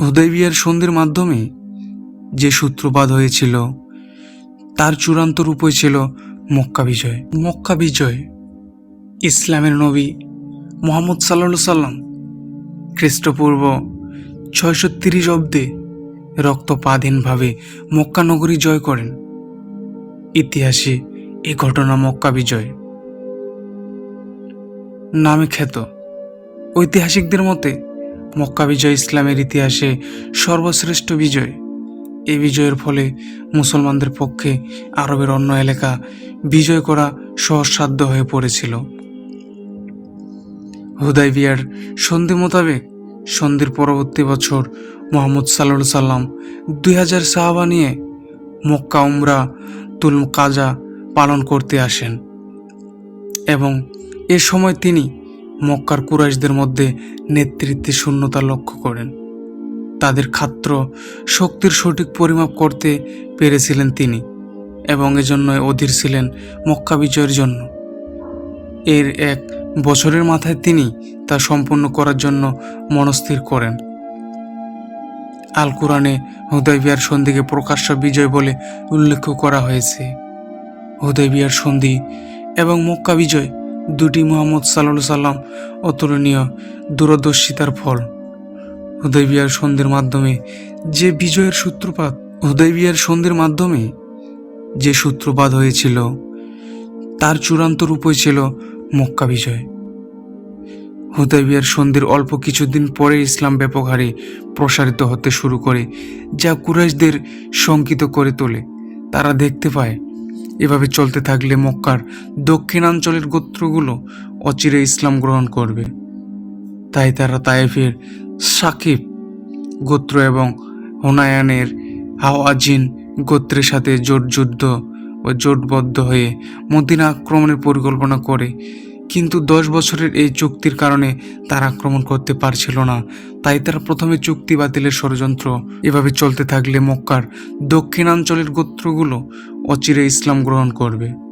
হুদয়বিয়ার সন্ধির মাধ্যমে যে সূত্রপাত হয়েছিল, তার চূড়ান্ত রূপই ছিল মক্কা বিজয়। মক্কা বিজয়, ইসলামের নবী মোহাম্মদ সাল্লা সাল্লাম খ্রিস্টপূর্ব ছয়শো তিরিশ অব্দে রক্তপাধীনভাবে মক্কা নগরী জয় করেন। ইতিহাসে এই ঘটনা মক্কা বিজয় নামে খ্যাত। ঐতিহাসিকদের মতে মক্কা বিজয় ইসলামের ইতিহাসে সর্বশ্রেষ্ঠ বিজয়। এই বিজয়ের ফলে মুসলমানদের পক্ষে আরবের অন্য এলাকা বিজয় করা সহজসাধ্য হয়ে পড়েছিল। হুদাইবিয়ার সন্ধি মোতাবেক সন্ধির পরবর্তী বছর মোহাম্মদ সাল্লা সাল্লাম দুই হাজার সাহাবা নিয়ে মক্কা উমরা তুল কাজা পালন করতে আসেন এবং এ সময় তিনি মক্কার কুরাইশদের মধ্যে নেতৃত্বে শূন্যতা লক্ষ্য করেন। তাদের খাত্র শক্তির সঠিক পরিমাপ করতে পেরেছিলেন তিনি এবং এজন্যই অধীর ছিলেন মক্কা বিজয়ের জন্য। এর এক বছরের মাথায় তিনি তা সম্পূর্ণ করার জন্য মনস্থির করেন। আল কোরআনে হুদয়বিয়ার সন্ধিকে প্রকাশ্য বিজয় বলে উল্লেখ করা হয়েছে। হুদয়বিয়ার সন্ধি এবং মক্কা বিজয় দুটি মোহাম্মদ সাল্লু সাল্লাম অতুলনীয় দূরদর্শিতার ফল। হুদয়বিয়ার সন্ধির মাধ্যমে যে বিজয়ের সূত্রপাত হুদয়বিয়ার সন্ধির মাধ্যমে যে সূত্রপাত হয়েছিল, তার চূড়ান্ত রূপই ছিল মক্কা বিজয়। হুদয়বিয়ার সন্ধির অল্প কিছুদিন পরে ইসলাম ব্যাপক হারে প্রসারিত হতে শুরু করে, যা কুরাইশদের শঙ্কিত করে তোলে। তারা দেখতে পায় এভাবে চলতে থাকলে মক্কার দক্ষিণাঞ্চলের গোত্রগুলো অচিরে ইসলাম গ্রহণ করবে। তাই তারা তায়েফের সাকিব গোত্র এবং হোনায়ানের হাওয়াজিন গোত্রের সাথে জোট যুদ্ধ ও জোটবদ্ধ হয়ে মদিনা আক্রমণের পরিকল্পনা করে। কিন্তু দশ বছরের এই চুক্তির কারণে তারা আক্রমণ করতে পারছিল না। তাই তারা প্রথমে চুক্তি বাতিলের ষড়যন্ত্র এভাবে চলতে থাকলে মক্কার দক্ষিণাঞ্চলের গোত্রগুলো অচিরে ইসলাম গ্রহণ করবে।